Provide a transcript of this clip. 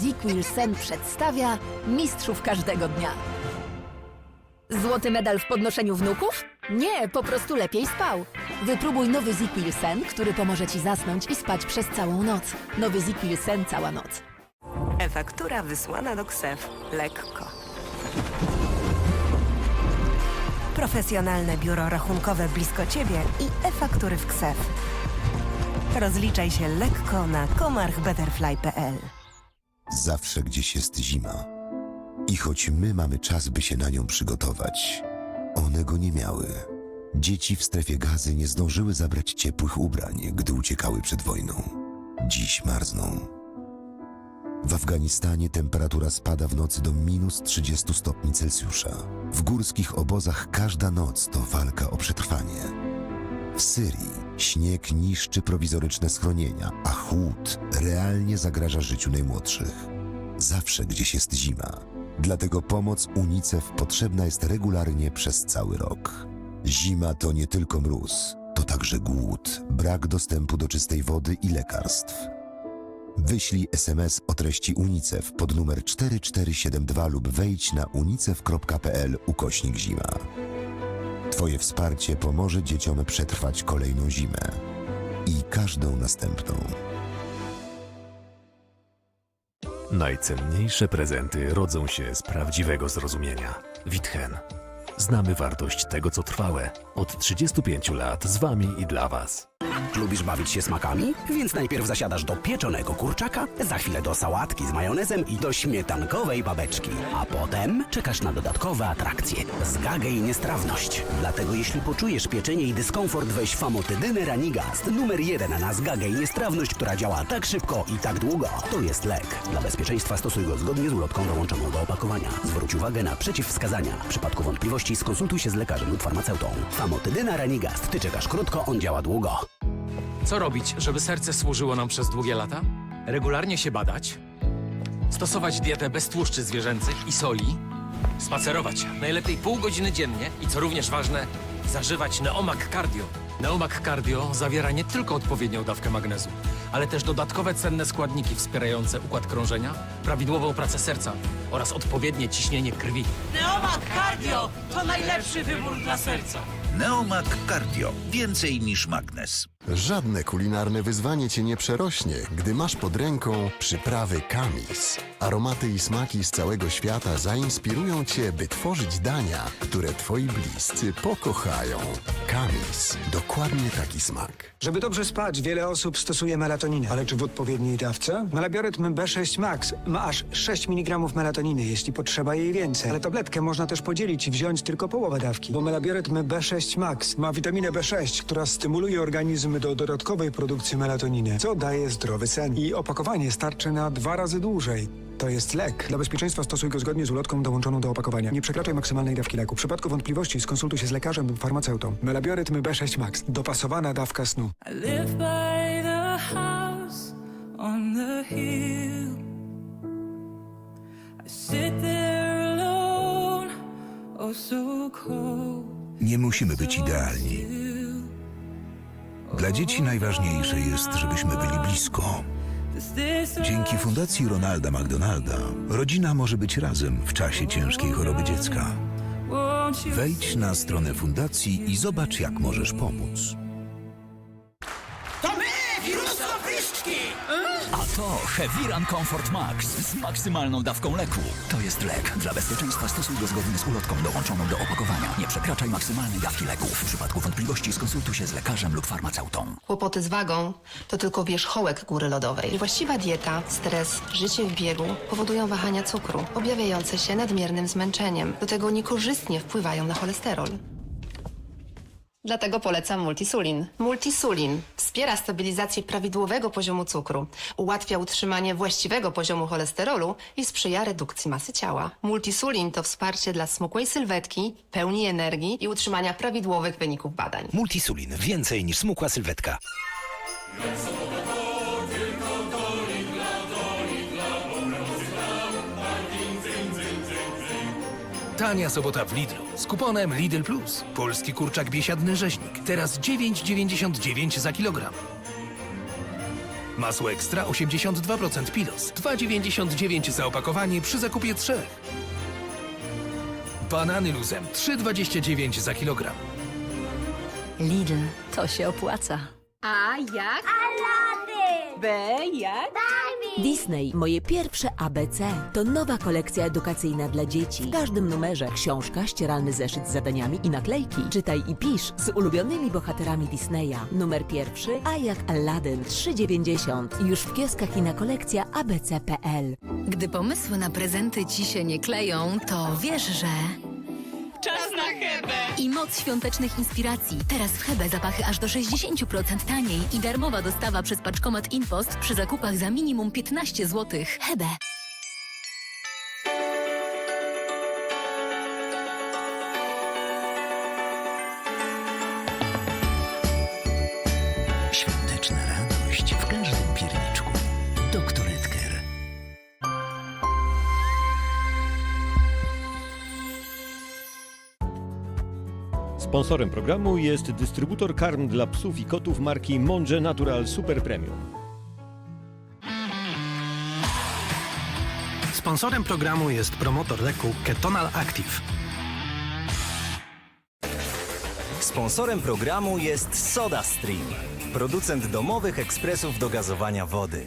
Zikwil Sen przedstawia Mistrzów każdego dnia. Złoty medal w podnoszeniu wnuków? Nie, po prostu lepiej spał. Wypróbuj nowy Zikwil Sen, który pomoże Ci zasnąć i spać przez całą noc. Nowy Zikwil Sen cała noc. E-faktura wysłana do KSEF. Lekko. Profesjonalne biuro rachunkowe blisko Ciebie i e-faktury w KSEF. Rozliczaj się lekko na komarchbutterfly.pl Zawsze gdzieś jest zima. I choć my mamy czas, by się na nią przygotować, one go nie miały. Dzieci w strefie gazy nie zdążyły zabrać ciepłych ubrań, gdy uciekały przed wojną. Dziś marzną. W Afganistanie temperatura spada w nocy do minus 30 stopni Celsjusza. W górskich obozach każda noc to walka o przetrwanie. W Syrii śnieg niszczy prowizoryczne schronienia, a chłód realnie zagraża życiu najmłodszych. Zawsze gdzieś jest zima. Dlatego pomoc UNICEF potrzebna jest regularnie przez cały rok. Zima to nie tylko mróz, to także głód, brak dostępu do czystej wody i lekarstw. Wyślij SMS o treści UNICEF pod numer 4472 lub wejdź na unicef.pl ukośnik zima. Twoje wsparcie pomoże dzieciom przetrwać kolejną zimę i każdą następną. Najcenniejsze prezenty rodzą się z prawdziwego zrozumienia. Witchen. Znamy wartość tego, co trwałe. Od 35 lat z Wami i dla Was. Lubisz bawić się smakami? Więc najpierw zasiadasz do pieczonego kurczaka, za chwilę do sałatki z majonezem i do śmietankowej babeczki. A potem czekasz na dodatkowe atrakcje. Zgagę i niestrawność. Dlatego jeśli poczujesz pieczenie i dyskomfort, weź famotydynę Ranigast. Numer jeden na zgagę i niestrawność, która działa tak szybko i tak długo. To jest lek. Dla bezpieczeństwa stosuj go zgodnie z ulotką dołączoną do opakowania. Zwróć uwagę na przeciwwskazania. W przypadku wątpliwości skonsultuj się z lekarzem lub farmaceutą. Famotydyna Ranigast. Ty czekasz krótko, on działa długo. Co robić, żeby serce służyło nam przez długie lata? Regularnie się badać, stosować dietę bez tłuszczy zwierzęcych i soli, spacerować najlepiej pół godziny dziennie i co również ważne, zażywać Neomac Cardio. Neomac Cardio zawiera nie tylko odpowiednią dawkę magnezu, ale też dodatkowe cenne składniki wspierające układ krążenia, prawidłową pracę serca oraz odpowiednie ciśnienie krwi. Neomat Cardio to najlepszy wybór dla serca. Neomak Cardio. Więcej niż magnes. Żadne kulinarne wyzwanie cię nie przerośnie, gdy masz pod ręką przyprawy Kamis. Aromaty i smaki z całego świata zainspirują cię, by tworzyć dania, które twoi bliscy pokochają. Kamis. Dokładnie taki smak. Żeby dobrze spać, wiele osób stosuje melatoninę. Ale czy w odpowiedniej dawce? Melabiorytm B6 Max ma aż 6 mg melatoniny, jeśli potrzeba jej więcej. Ale tabletkę można też podzielić i wziąć tylko połowę dawki. Bo melabiorytm B6 Max ma witaminę B6, która stymuluje organizm do dodatkowej produkcji melatoniny, co daje zdrowy sen. I opakowanie starczy na dwa razy dłużej. To jest lek. Dla bezpieczeństwa stosuj go zgodnie z ulotką dołączoną do opakowania. Nie przekraczaj maksymalnej dawki leku. W przypadku wątpliwości skonsultuj się z lekarzem lub farmaceutą. Melabiorytm B6 Max. Dopasowana dawka snu. Nie musimy być idealni. Dla dzieci najważniejsze jest, żebyśmy byli blisko. Dzięki Fundacji Ronalda McDonalda rodzina może być razem w czasie ciężkiej choroby dziecka. Wejdź na stronę fundacji i zobacz, jak możesz pomóc. A to Heviran Comfort Max z maksymalną dawką leku. To jest lek. Dla bezpieczeństwa stosuj go zgodnie z ulotką dołączoną do opakowania. Nie przekraczaj maksymalnej dawki leków. W przypadku wątpliwości skonsultuj się z lekarzem lub farmaceutą. Kłopoty z wagą to tylko wierzchołek góry lodowej. Niewłaściwa dieta, stres, życie w biegu powodują wahania cukru, objawiające się nadmiernym zmęczeniem. Do tego niekorzystnie wpływają na cholesterol. Dlatego polecam Multisulin. Multisulin wspiera stabilizację prawidłowego poziomu cukru, ułatwia utrzymanie właściwego poziomu cholesterolu i sprzyja redukcji masy ciała. Multisulin to wsparcie dla smukłej sylwetki, pełni energii i utrzymania prawidłowych wyników badań. Multisulin. Więcej niż smukła sylwetka. Tania sobota w Lidlu z kuponem Lidl Plus. Polski kurczak biesiadny rzeźnik. Teraz 9,99 za kilogram. Masło ekstra 82% pilos. 2,99 za opakowanie przy zakupie trzech. Banany luzem 3,29 za kilogram. Lidl, to się opłaca. A jak? B jak? Disney, moje pierwsze ABC. To nowa kolekcja edukacyjna dla dzieci. W każdym numerze książka, ścieralny zeszyt z zadaniami i naklejki. Czytaj i pisz z ulubionymi bohaterami Disneya. Numer pierwszy, a jak Aladdin 3,90. Już w kioskach i na kolekcja abc.pl. Gdy pomysły na prezenty ci się nie kleją, to wiesz, że... Czas na Hebę! I moc świątecznych inspiracji. Teraz w Hebe zapachy aż do 60% taniej i darmowa dostawa przez paczkomat InPost przy zakupach za minimum 15 zł. Hebe. Sponsorem programu jest dystrybutor karm dla psów i kotów marki Monge Natural Super Premium. Sponsorem programu jest promotor leku Ketonal Active. Sponsorem programu jest SodaStream, producent domowych ekspresów do gazowania wody.